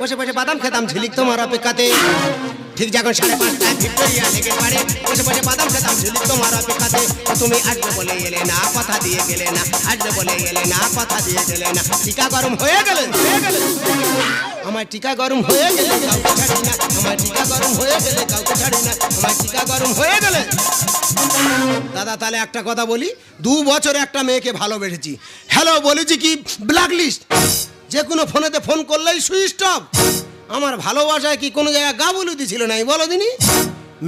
বসে বসে বাদাম খেতাম ঝিলিক তোমার অপেক্ষাতে। ঠিক যখন সাড়ে পাঁচটায় ভিক্টোরিয়া লেগে পারে বসে বসে বাদাম খেতাম ঝিলিক তোমার অপেক্ষাতে। তুমি আসবে বলে এলে না, কথা দিয়ে গেলে না, আসবে বলে এলে না, কথা দিয়ে গেলে না। টিকা গরম হয়ে গেলে, হয়ে আমার টিকা গরম হয়ে গেলে, কাউকে ছাড়ি না। আমার টিকা গরম হয়ে গেলে, কাউকে ছাড়ি না। আমার টিকা গরম হয়ে গেলে। দাদা, তাহলে একটা কথা বলি, দু বছর একটা মেয়েকে ভালোবেসেছি। হ্যালো বলেছি কি? ব্ল্যাক লিস্ট যে কোনো ফোনেতে ফোন করলেই সুইচ অফ। আমার ভালোবাসায় কি কোনো জায়গায় গা বলুদি ছিল না বলো দিনি?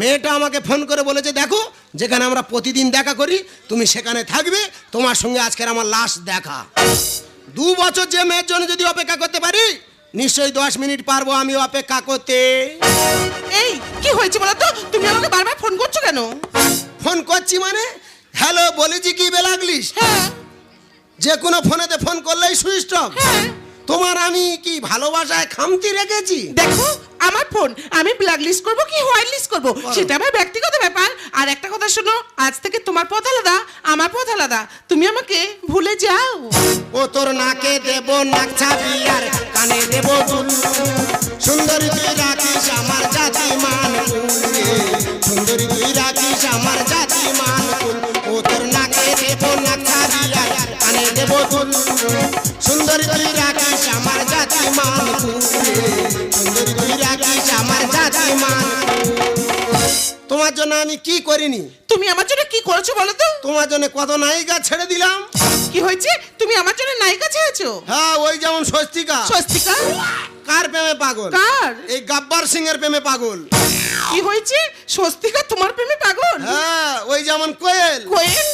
মেয়েটা আমাকে ফোন করে বলেছে দেখো যেখানে আমরা প্রতিদিন দেখা করি তুমি সেখানে থাকবে তোমার সঙ্গে আজকের আমার লাস্ট দেখা। দু বছর যে মেয়ের জন্য যদি অপেক্ষা করতে পারি নিশ্চয়ই দশ মিনিট পারব আমি অপেক্ষা করতে। এই কি হয়েছে বলো তো? তুমি আমাকে বারবার ফোন করছ কেন? ফোন করছি মানে? হ্যালো বলেছি কি বেলাগলিস? হ্যাঁ। যে কোনো ফোনেতে ফোন করলেই সুইচ অফ। হ্যাঁ। তোমার আমি কি ভালোবাসায় খামতি রেখেছি? দেখো আমার ফোন আমি ব্ল্যাক লিস্ট করব কি হোয়াইট লিস্ট করব? সেটা আমার ব্যক্তিগত ব্যাপার। আর একটা কথা শোনো আজ থেকে তোমার পথ আলাদা আমার পথ আলাদা। তুমি আমাকে ভুলে যাও। ও তোর নাকে দেব নাক ছাবি আর কানে দেব দুল। সুন্দরী তুই রাখিস আমার জাতি মান। সুন্দরী তুই রাখিস আমার জাতি মান ও তোর নাকে দেব নাক ছাবি আর কানে দেব দুল। সুন্দরী তুই জাতি মান সুন্দরী তুই রাখিস আমার জাতি মান তোমার জন্য আমি কি করিনি? তুমি আমার জন্য কি করেছ বলো তো? তোমার জন্য কত নায়িকা ছেড়ে দিলাম। কি হয়েছে? তুমি আমার জন্য নায়িকা ছেড়েছো? হ্যাঁ ওই যেমন স্বস্তিকা। স্বস্তিকা? কার প্রেমে পাগল? কার? এই গাব্বার সিং এর প্রেমে পাগল। কি হয়েছে? স্বস্তিকা তোমার প্রেমে পাগল? হ্যাঁ ওই যেমন কোয়েল। কোয়েল?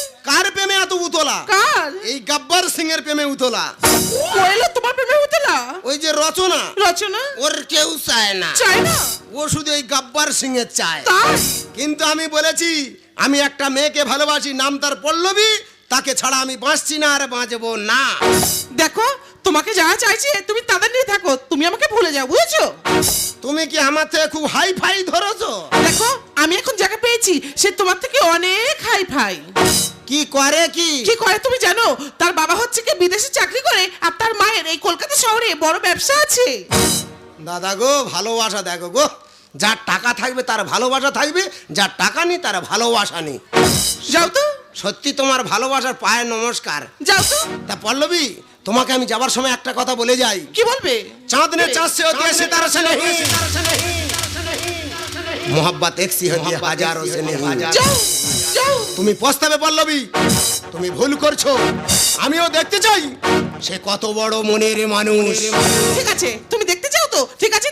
উতলা। কার? এই গাব্বার সিং এর প্রেমে উতলা। কোয়েলও তোমার প্রেমে না ওই যে রচনা। রচনা? ওর কেউ চায় না। চায় না? ও শুধু এই গাব্বার সিং এর চায় কিন্তু আমি বলেছি আমি একটা মেয়েকে ভালোবাসি নাম তার পল্লবী তাকে ছাড়া আমি বাঁচছি না আর বাঁচবো না। দেখো তোমাকে যারা চাইছে তুমি তাদের নিয়ে থাকো। তুমি আমাকে ভুলে যাও বুঝেছ? তুমি কি আমার থেকে খুব হাই ফাই ধরেছো? দেখো আমি এখন জায়গা পেয়েছি সে তোমার থেকে অনেক হাই ফাই কি করে কি কি করে তুমি জানো তার বাবা হচ্ছে কি বিদেশে চাকরি করে আর তার মায়ের এই কলকাতা শহরে বড় ব্যবসা আছে দাদা গো ভালোবাসা দেখো গো যার টাকা থাকবে তার ভালোবাসা থাকবে যার টাকা নেই তার ভালোবাসা নেই যাও তো সত্যি তোমার ভালোবাসার পায়ে নমস্কার যাও তো তা পল্লবী তোমাকে আমি যাবার সময় একটা কথা বলে যাই কি বলবে चांद ने चांद से होती है सितारों से नहीं मोहब्बत एक सी होती है हजारों से नहीं যাও যাও তুমি পস্তাবে পল্লবী তুমি ভুল করছ। আমিও দেখতে চাই সে কত বড় মনের মানুষ। ঠিক আছে তুমি দেখতে চাও তো? ঠিক আছে